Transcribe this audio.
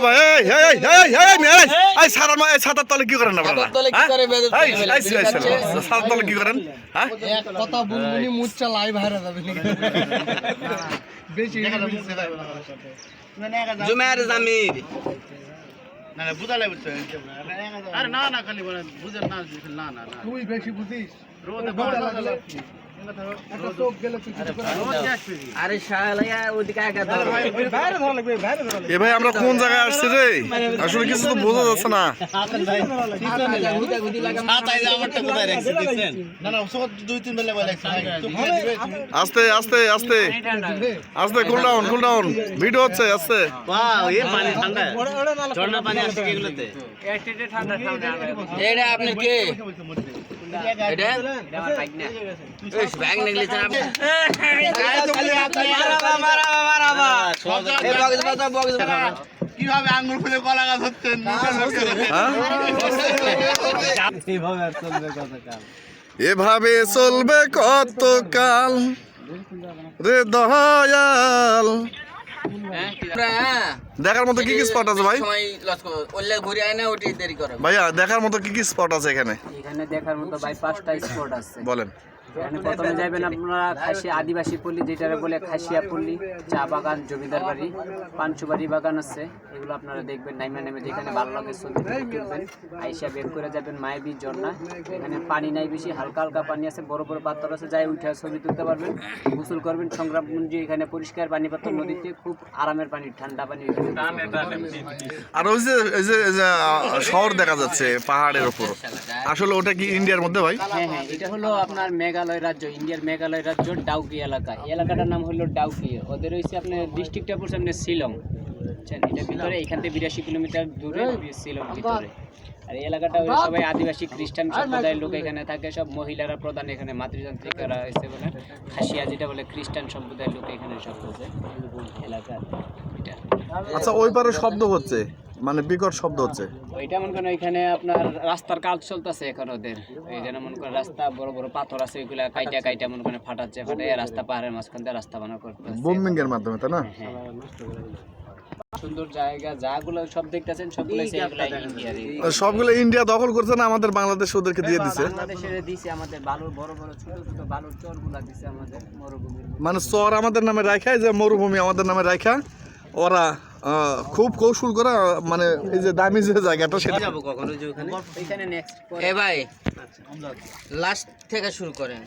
ভাই এই এই এই এই এই এই এই মা- এই ছাতার তলে কি করেন আপনারা? ছাতার তলে কি? করে এই, এই, এই, এই, এই, ছাতার তলে কি করেন? হ্যাঁ? এক কথা বুলবুলি মুচ্ছা লাইভ হারা যাবে নাকি? বেশি জুমের জামির আরে না না খালি বলেন বুঝেন না না না না। তুই বেশি বুঝিস। রোদে ঘণ্টা লাগলে একটা চোখ গেলে তুই কিছু করে আরে শালায়া ওদিকে আগে ধরো এ ভাই আমরা কোন জায়গায় আসছি রে আসলে কিছু তো বোঝা যাচ্ছে না গুদি লাগা না না সব দুই তিন বেলা বলে আস্তে আস্তে আস্তে আস্তে cool down cool down video হচ্ছে আস্তে ওয়াও এই পানি কীভাবে আঙ্গুল কলা গাছ হচ্ছেন এভাবে চলবে কত কাল রে দয়াল? দেখার মতো কি কি স্পট আছে ভাই? সময় লস ঘুরে আয় না ওটি দেরি করে। ভাইয়া দেখার মতো কি কি স্পট আছে এখানে? এখানে দেখার মতো ভাই পাঁচটা স্পট আছে। বলেন। এখানে প্রথমে যাবেন আপনারা খাসি আদিবাসী পল্লী যেটা বলে খাসিয়া পল্লী চা বাগান জমিদার বাড়ি পাঞ্চুবাড়ি বাগান আছে। এগুলো আপনারা দেখবেন নাইমা নেমে যেখানে ভালো লাগে ছবি তুলবেন। আইসা বের করে যাবেন মায়াবীর ঝর্ণা। এখানে পানি নাই বেশি হালকা হালকা পানি আছে বড় বড় পাথর আছে যাই উঠে ছবি তুলতে পারবেন। গোসল করবেন সংগ্রামগঞ্জে এখানে পরিষ্কার পানি পাথর নদীতে খুব আরামের পানি ঠান্ডা পানি আর ওই যে এই যে শহর দেখা যাচ্ছে পাহাড়ের উপর। আসলে ওটা কি ইন্ডিয়ার মধ্যে ভাই? হ্যাঁ হ্যাঁ এটা হলো আপনার মেঘালয় রাজ্য ইন্ডিয়ার মেঘালয় রাজ্য ডাউকি এলাকা। এলাকাটার নাম হলো ডাউকি। ওদের হচ্ছে আপনার ডিস্ট্রিক্টটা পড়ছে আপনার শিলং বুঝছেন এটার ভিতরে এখান থেকে বিরাশি কিলোমিটার দূরে শিলং ভিতরে। আর এই এলাকাটা সবাই আদিবাসী খ্রিস্টান সম্প্রদায়ের লোক এখানে থাকে সব মহিলারা প্রধান এখানে মাতৃতান্ত্রিকারা এসে বলে। খাসিয়া যেটা বলে খ্রিস্টান সম্প্রদায়ের লোক এখানে সব আছে এলাকা। এটা আচ্ছা ওই পারে শব্দ হচ্ছে। মানে বিকট শব্দ হচ্ছে। ওইটা মনে করেন এখানে আপনার রাস্তার কাজ চলতেছে এখন ওদের। এখানে মনে করেন রাস্তা বড় বড় পাথর আছে ওইগুলা কাইটা কাইটা মনে করেন ফাটাচ্ছে ফাটাই রাস্তা পাহাড়ের মাঝখান দিয়ে রাস্তা বানা করতেছে। বোম্বিং এর মাধ্যমে তাই না? হ্যাঁ সুন্দর জায়গা যাগুলো সব দেখতেছেন সবগুলো সেগুলো ইন্ডিয়ার সবগুলো ইন্ডিয়া দখল করছে না আমাদের বাংলাদেশ ওদেরকে দিয়ে দিছে? বাংলাদেশের দিছে আমাদের বালুর বড় বড় ছোট ছোট বালুর চরগুলা দিছে আমাদের মরুভূমির মানে চর আমাদের নামে রাখা যে মরুভূমি আমাদের নামে রাখা ওরা খুব কৌশল করে মানে এই যে দামি যে জায়গাটা সেটা। যাব কখন? ওই যে ওখানে? এখানে নেক্সট এ ভাই লাস্ট থেকে শুরু করেন।